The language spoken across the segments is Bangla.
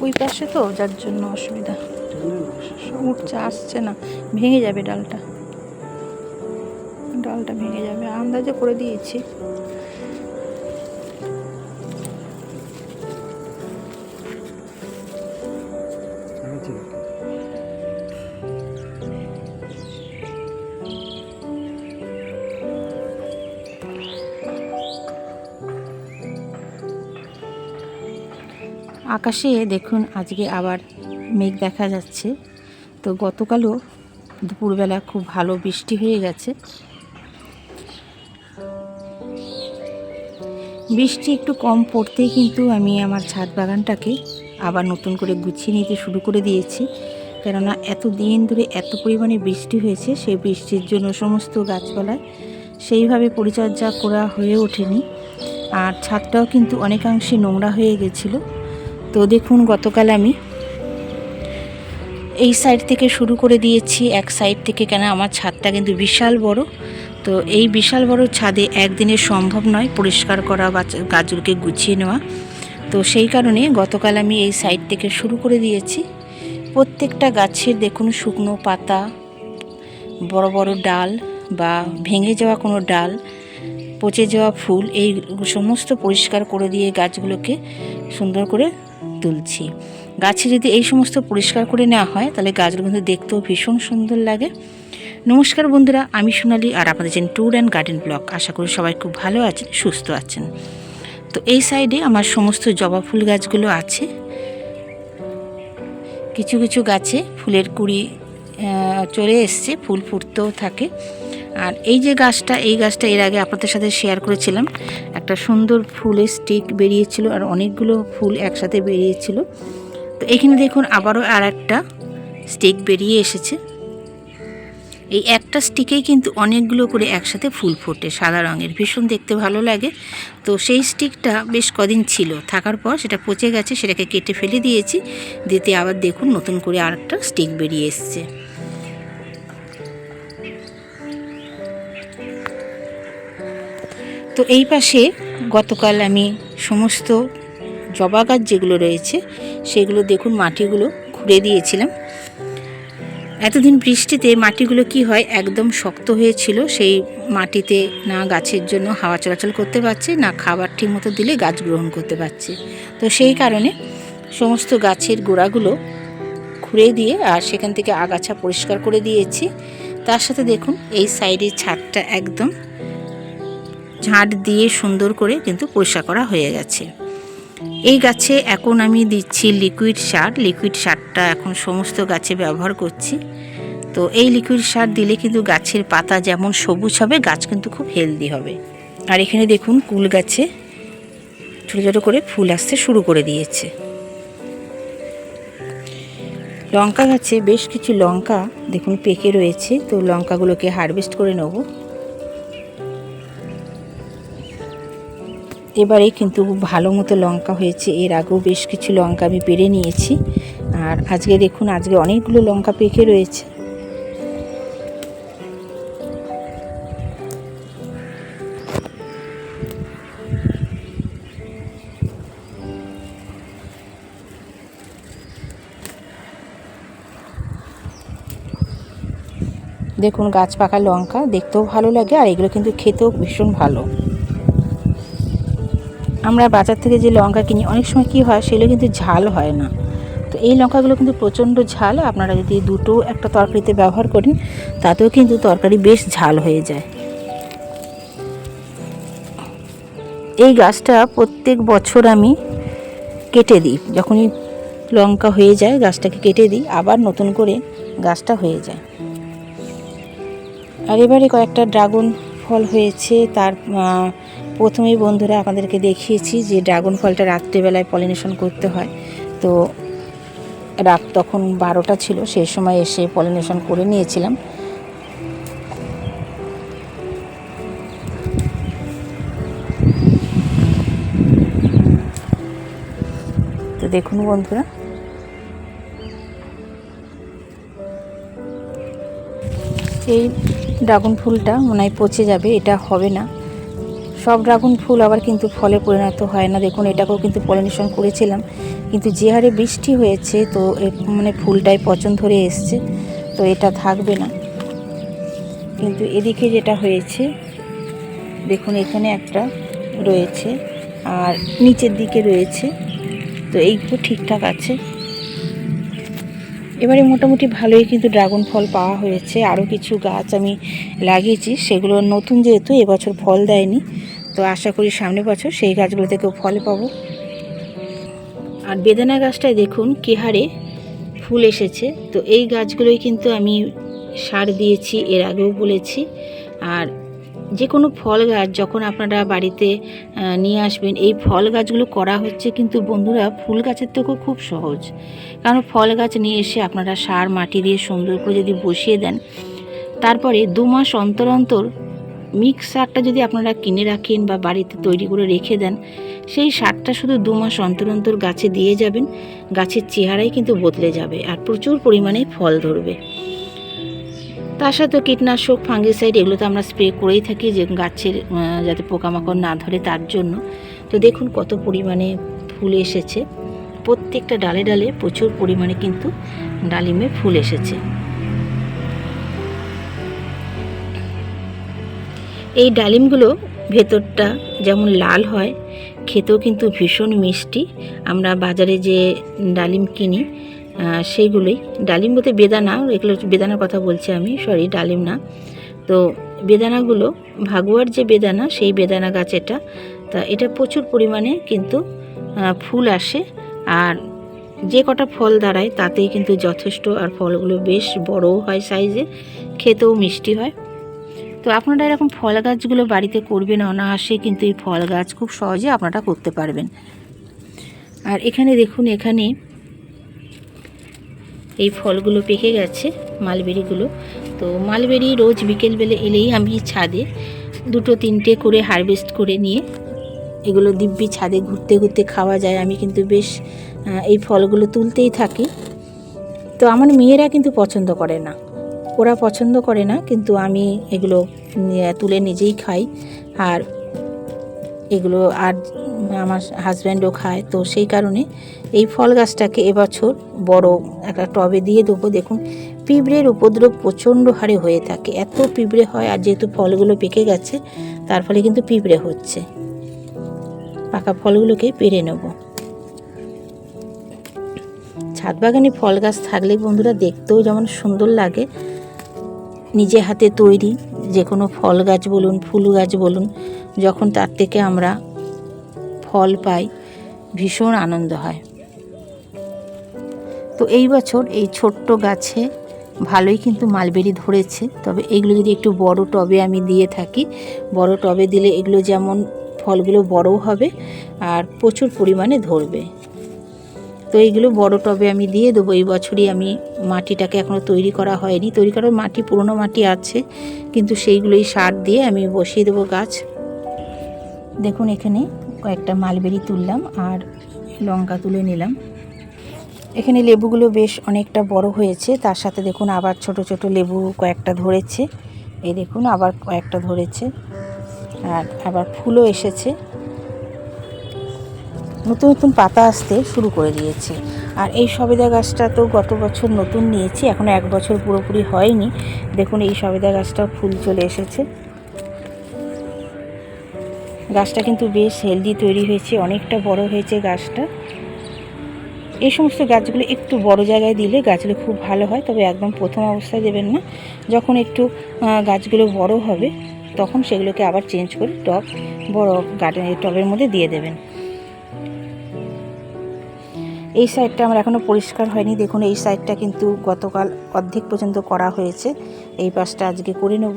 ওই পাশে তো, যার জন্য অসুবিধা। উঠছে আসছে না। ভেঙে যাবে ডালটা। ডালটা ভেঙে যাবে। আন্দাজে করে দিয়েছি। আকাশে দেখুন আজকে আবার মেঘ দেখা যাচ্ছে। তো গতকালও দুপুরবেলা খুব ভালো বৃষ্টি হয়ে গেছে। বৃষ্টি একটু কম পড়তেই কিন্তু আমি আমার ছাদ বাগানটাকে আবার নতুন করে গুছিয়ে নিতে শুরু করে দিয়েছি। কেননা এত দিন ধরে এত পরিমাণে বৃষ্টি হয়েছে, সেই বৃষ্টির জন্য সমস্ত গাছপালায় সেইভাবে পরিচর্যা করা হয়ে ওঠেনি। আর ছাদটাও কিন্তু অনেকাংশে নোংরা হয়ে গেছিল। তো দেখুন, গতকাল আমি এই সাইড থেকে শুরু করে দিয়েছি, এক সাইড থেকে কেন আমার ছাদটা কিন্তু বিশাল বড়। তো এই বিশাল বড় ছাদে একদিনে সম্ভব নয় পরিষ্কার করা বা গাছগুলোকে গুছিয়ে নেওয়া। তো সেই কারণে গতকাল আমি এই সাইড থেকে শুরু করে দিয়েছি। প্রত্যেকটা গাছের দেখুন, শুকনো পাতা, বড় বড় ডাল বা ভেঙে যাওয়া কোনো ডাল, পচে যাওয়া ফুল, এই সমস্ত পরিষ্কার করে দিয়ে গাছগুলোকে সুন্দর করে তুলছি। গাছে যদি এই সমস্ত পরিষ্কার করে নেওয়া হয়, তাহলে গাছগুলো কিন্তু দেখতেও ভীষণ সুন্দর লাগে। নমস্কার বন্ধুরা, আমি সোনালি আর আপনাদের যে ট্যুর অ্যান্ড গার্ডেন ব্লগ। আশা করি সবাই খুব ভালো আছেন, সুস্থ আছেন। তো এই সাইডে আমার সমস্ত জবা ফুল গাছগুলো আছে। কিছু কিছু গাছে ফুলের কুড়ি চলে এসছে, ফুল ফুটতেও থাকে। আর এই যে গাছটা, এই গাছটা এর আগে আপনাদের সাথে শেয়ার করেছিলাম। একটা সুন্দর ফুলের স্টিক বেরিয়েছিল আর অনেকগুলো ফুল একসাথে বেরিয়েছিল। তো এখানে দেখুন আবারও আর একটা স্টিক বেরিয়ে এসেছে। এই একটা স্টিকেই কিন্তু অনেকগুলো করে একসাথে ফুল ফোটে, সাদা রঙের। ভীষণ দেখতে ভালো লাগে। তো সেই স্টিকটা বেশ কদিন ছিল। থাকার পর সেটা পচে গেছে, সেটাকে কেটে ফেলে দিয়েছি। দিতে আবার দেখুন নতুন করে আর একটা স্টিক বেরিয়ে এসছে। তো এই পাশে গতকাল আমি সমস্ত জবা গাছ যেগুলো রয়েছে, সেগুলো দেখুন মাটিগুলো খুঁড়ে দিয়েছিলাম। এতদিন বৃষ্টিতে মাটিগুলো কি হয়, একদম শক্ত হয়েছিল, সেই মাটিতে না গাছের জন্য হাওয়া চলাচল করতে পারছে, না খাবার ঠিক মতো দিলে গাছ গ্রহণ করতে পারছে। তো সেই কারণে সমস্ত গাছের গোড়াগুলো খুঁড়ে দিয়ে আর সেখান থেকে আগাছা পরিষ্কার করে দিয়েছি। তার সাথে দেখুন, এই সাইডের ছাদটা একদম ঝাঁট দিয়ে সুন্দর করে কিন্তু পরিষ্কার করা হয়ে গেছে। এই গাছে এখন আমি দিচ্ছি লিকুইড সার। লিকুইড সারটা এখন সমস্ত গাছে ব্যবহার করছি। তো এই লিকুইড সার দিলে কিন্তু গাছের পাতা যেমন সবুজ হবে, গাছ কিন্তু খুব হেলদি হবে। আর এখানে দেখুন কুল গাছে ছোটো ছোটো করে ফুল আসতে শুরু করে দিয়েছে। লঙ্কা গাছে বেশ কিছু লঙ্কা দেখুন পেকে রয়েছে। তো লঙ্কাগুলোকে হারভেস্ট করে নেব। এবারে কিন্তু ভালো মতো লঙ্কা হয়েছে। এর আগেও বেশ কিছু লঙ্কা আমি পেরে নিয়েছি। আর আজকে দেখুন, আজকে অনেকগুলো লঙ্কা পেকে রয়েছে। দেখুন, গাছ পাকা লঙ্কা, দেখতেও ভালো লাগে, আর এগুলো কিন্তু খেতেও ভীষণ ভালো। আমরা বাজার থেকে যে লঙ্কা কিনি, অনেক সময় কী হয়, সেগুলো কিন্তু ঝাল হয় না। তো এই লঙ্কাগুলো কিন্তু প্রচণ্ড ঝাল। আপনারা যদি দুটো একটা তরকারিতে ব্যবহার করেন, তাতেও কিন্তু তরকারি বেশ ঝাল হয়ে যায়। এই গাছটা প্রত্যেক বছর আমি কেটে দিই। যখনই লঙ্কা হয়ে যায়, গাছটাকে কেটে দিই, আবার নতুন করে গাছটা হয়ে যায়। আর এবারে কয়েকটা ড্রাগন ফল হয়েছে, তার প্রথমেই বন্ধুরা আপনাদেরকে দেখিয়েছি যে ড্রাগন ফলটা রাত্রিবেলায় পলিনেশন করতে হয়। তো রাত তখন বারোটা ছিল, সেই সময় এসে পলিনেশন করে নিয়েছিলাম। তো দেখুন বন্ধুরা। এই ড্রাগন ফুলটা মনে হয় পচে যাবে, এটা হবে না। সব ড্রাগন ফুল আবার কিন্তু ফলে পরিণত হয় না। দেখুন, এটাকেও কিন্তু পলিনেশন করেছিলাম। কিন্তু যে হারে বৃষ্টি হয়েছে, তো মানে ফুলটাই পচন ধরে এসছে, তো এটা থাকবে না। কিন্তু এদিকে যেটা হয়েছে, দেখুন, এখানে একটা রয়েছে আর নিচের দিকে রয়েছে, তো এইগুলো ঠিকঠাক আছে। এবারে মোটামুটি ভালোই কিন্তু ড্রাগন ফল পাওয়া হয়েছে। আরও কিছু গাছ আমি লাগিয়েছি, সেগুলো নতুন যেহেতু এবছর ফল দেয়নি, তো আশা করি সামনের বছর সেই গাছগুলো থেকেও ফল পাবো। আর বেদানা গাছটায় দেখুন কি হারে ফুল এসেছে। তো এই গাছগুলোই কিন্তু আমি সার দিয়েছি, এর আগেও বলেছি। আর যে কোনো ফল গাছ যখন আপনারা বাড়িতে নিয়ে আসবেন, এই ফল গাছগুলো করা হচ্ছে কিন্তু বন্ধুরা ফুল গাছের থেকেও খুব সহজ। কারণ ফল গাছ নিয়ে এসে আপনারা সার, মাটি দিয়ে সুন্দর করে যদি বসিয়ে দেন, তারপরে দু মাস অন্তর অন্তর মিক্স সারটা যদি আপনারা কিনে রাখেন বা বাড়িতে তৈরি করে রেখে দেন, সেই সারটা শুধু দু মাস অন্তর অন্তর গাছে দিয়ে যাবেন, গাছের চেহারাই কিন্তু বদলে যাবে আর প্রচুর পরিমাণে ফল ধরবে। তার সাথে কীটনাশক ফাঙ্গিসাইড এগুলো তো আমরা স্প্রে করেই থাকি যে গাছের যাতে পোকামাকড় না ধরে তার জন্য। তো দেখুন কত পরিমাণে ফুল এসেছে। প্রত্যেকটা ডালে ডালে প্রচুর পরিমাণে কিন্তু ডালিমে ফুল এসেছে। এই ডালিমগুলো ভেতরটা যেমন লাল হয়, খেতেও কিন্তু ভীষণ মিষ্টি। আমরা বাজারে যে ডালিম কিনি সেইগুলোই। ডালিম বলতে বেদানা, এগুলো বেদানার কথা বলছি আমি সরি ডালিম না। তো বেদানাগুলো, ভাগুয়ার যে বেদানা, সেই বেদানা গাছ এটা, তা এটা প্রচুর পরিমাণে কিন্তু ফুল আসে। আর যে কটা ফল দাঁড়ায়, তাতেই কিন্তু যথেষ্ট, আর ফলগুলো বেশ বড়ও হয় সাইজে, খেতেও মিষ্টি হয়। তো আপনারা এরকম ফল গাছগুলো বাড়িতে করবেন, অনায়াসে কিন্তু এই ফল গাছ খুব সহজে আপনারা করতে পারবেন। আর এখানে দেখুন, এখানে এই ফলগুলো পেকে গেছে, মালবেরিগুলো। তো মালবেরি রোজ বিকেলবেলা এলেই আমি ছাদে দুটো তিনটে করে হারভেস্ট করে নিয়ে এগুলো দিব্যি ছাদে ঘুরতে ঘুরতে খাওয়া যায়। আমি কিন্তু বেশ এই ফলগুলো তুলতেই থাকি। তো আমার মেয়েরা কিন্তু পছন্দ করে না। ওরা পছন্দ করে না, কিন্তু আমি এগুলো তুলে নিজেই খাই। আর এগুলো আর আমার হাজব্যান্ডও খায়। তো সেই কারণে এই ফল গাছটাকে এবছর বড় একটা টবে দিয়ে দেবো। দেখুন, পিঁপড়ের উপদ্রব প্রচণ্ড হারে হয়ে থাকে। এত পিঁপড়ে হয় আর যেহেতু ফলগুলো পেকে গেছে, তার ফলে কিন্তু পিঁপড়ে হচ্ছে। পাকা ফলগুলোকে পেরে নেব। ছাদ বাগানে ফল গাছ থাকলে বন্ধুরা দেখতেও যেমন সুন্দর লাগে। নিজে হাতে তৈরি যে কোনো ফল গাছ বলুন, ফুল গাছ বলুন, যখন তার থেকে আমরা ফল পাই, ভীষণ আনন্দ হয়। তো এই বছর এই ছোট্ট গাছে ভালোই কিন্তু মালবেরি ধরেছে, তবে এগুলো যদি একটু বড় টবে আমি দিয়ে থাকি, বড় টবে দিলে এগুলো যেমন ফলগুলো বড়ও হবে আর প্রচুর পরিমাণে ধরবে। তো এইগুলো বড় টবে আমি দিয়ে দেবো, এই বছরই আমি মাটিটাকে এখনও তৈরি করা হয়নি। তৈরি করার মাটি, পুরনো মাটি আছে, কিন্তু সেইগুলোই সার দিয়ে আমি বসিয়ে দেবো গাছ। দেখুন এখানে কয়েকটা মালবেরি তুললাম আর লঙ্কা তুলে নিলাম। এখানে লেবুগুলো বেশ অনেকটা বড় হয়েছে। তার সাথে দেখুন আবার ছোট ছোট লেবু কয়েকটা ধরেছে। এই দেখুন আবার কয়েকটা ধরেছে। আর আবার ফুলও এসেছে। নতুন নতুন পাতা আসতে শুরু করে দিয়েছে। আর এই সবেদা গাছটা তো গত বছর নতুন নিয়েছি এখনও এক বছর পুরোপুরি হয়নি। দেখুন এই সবেদা গাছটাও ফুল চলে এসেছে। গাছটা কিন্তু বেশ হেলদি তৈরি হয়েছে, অনেকটা বড় হয়েছে গাছটা। এই সমস্ত গাছগুলো একটু বড় জায়গায় দিলে গাছগুলো খুব ভালো হয়, তবে একদম প্রথম অবস্থায় দেবেন না। যখন একটু গাছগুলো বড় হবে, তখন সেগুলোকে আবার চেঞ্জ করে টব, বড় গার্ডেনের টবের মধ্যে দিয়ে দেবেন। এই সাইডটা আমার এখনও পরিষ্কার হয়নি। দেখুন, এই সাইডটা কিন্তু গতকাল অর্ধেক পর্যন্ত করা হয়েছে। এই পাশটা আজকে করে নেব।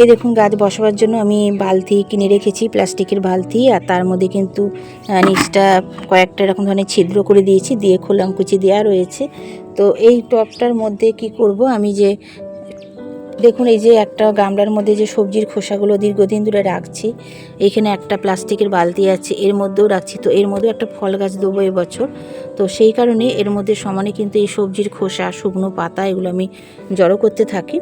এই দেখুন, গাছ বসবার জন্য আমি বালতি কিনে রেখেছি, প্লাস্টিকের বালতি, আর তার মধ্যে কিন্তু নিচটা কয়েকটা এরকম ধরনের ছিদ্র করে দিয়েছি, দিয়ে খোলাম, কুচি দেওয়া রয়েছে। তো এই টপটার মধ্যে কি করব, আমি যে দেখুন এই যে একটা গামলার মধ্যে যে সবজির খোসাগুলো দীর্ঘদিন ধরে রাখছি এখানে একটা প্লাস্টিকের বালতি আছে এর মধ্যেও রাখছি। তো এর মধ্যেও একটা ফল গাছ দেবো এবছর। তো সেই কারণে এর মধ্যে সমানে কিন্তু এই সবজির খোসা শুকনো পাতা এগুলো আমি জড়ো করতে থাকি।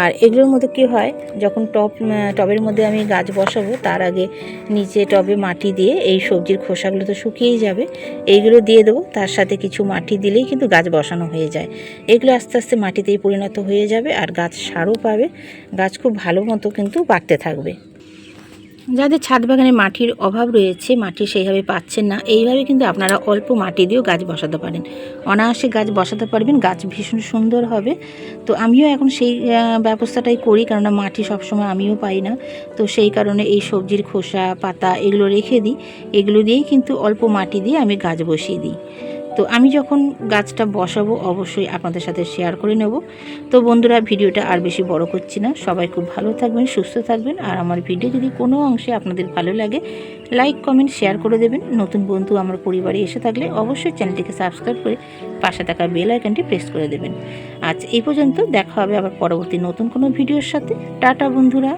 আর এগুলোর মধ্যে কি হয় যখন আহ, টবের মধ্যে আমি গাছ বসাবো তার আগে নিচে টবে মাটি দিয়ে এই সবজির খোসাগুলো তো শুকিয়েই যাবে এইগুলো দিয়ে দেবো। তার সাথে কিছু মাটি দিলেই কিন্তু গাছ বসানো হয়ে যায়। এগুলো আস্তে আস্তে মাটিতেই পরিণত হয়ে যাবে আর গাছ সারও পাবে গাছ খুব ভালো মতো কিন্তু বাড়তে থাকবে। যাদের ছাদ বাগানে মাটির অভাব রয়েছে, মাটি সেইভাবে পাচ্ছেন না, এইভাবে কিন্তু আপনারা অল্প মাটি দিয়েও গাছ বসাতে পারেন। অনায়াসে গাছ বসাতে পারবেন, গাছ ভীষণ সুন্দর হবে। তো আমিও এখন সেই ব্যবস্থাটাই করি, কেননা মাটি সবসময় আমিও পাই না। তো সেই কারণে এই সবজির খোসা, পাতা এগুলো রেখে দিই। এগুলো দিয়েই কিন্তু অল্প মাটি দিয়ে আমি গাছ বসিয়ে দিই। তো আমি যখন গাছটা বসাবো, অবশ্যই আপনাদের সাথে শেয়ার করে নেব। তো বন্ধুরা, ভিডিওটা আর বেশি বড় করছি না। সবাই খুব ভালো থাকবেন, সুস্থ থাকবেন। আর আমার ভিডিও যদি কোনো অংশে আপনাদের ভালো লাগে লাইক কমেন্ট শেয়ার করে দেবেন। নতুন বন্ধু আমার পরিবারে এসে থাকলে অবশ্যই চ্যানেলটিকে সাবস্ক্রাইব করে পাশে থাকা বেল আইকনটি প্রেস করে দেবেন। আজ এই পর্যন্ত দেখা হবে আবার পরবর্তী নতুন কোনো ভিডিওর সাথে। টাটা বন্ধুরা।